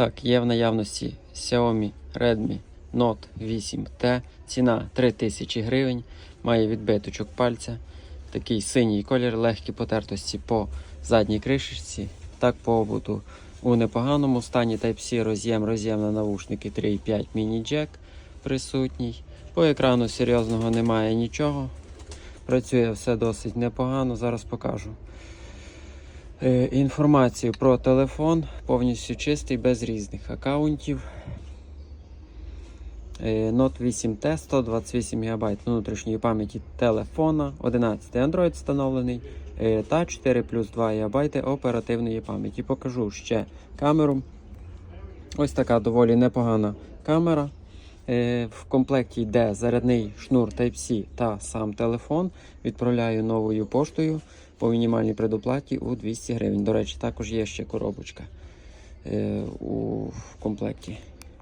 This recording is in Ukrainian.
Так, є в наявності Xiaomi Redmi Note 8T. Ціна 3000 гривень. Має відбиточок пальця. Такий синій колір, легкі потертості по задній кришечці. Так по обуту у непоганому стані Type-C роз'єм, роз'єм на навушники 3.5 міні-джек присутній. По екрану серйозного немає нічого. Працює все досить непогано. Зараз покажу. Е, Інформацію про телефон повністю чистий, без різних аккаунтів. Е, Note 8T 128 ГБ внутрішньої пам'яті телефона, 11 Android встановлений е, та 4 плюс 2 ГБ оперативної пам'яті. Покажу ще камеру. Ось така доволі непогана камера. Е, В комплекті йде зарядний шнур Type-C та сам телефон. Відправляю новою поштою по мінімальній предоплаті у 200 гривень. До речі, також є ще коробочка е, у комплекті.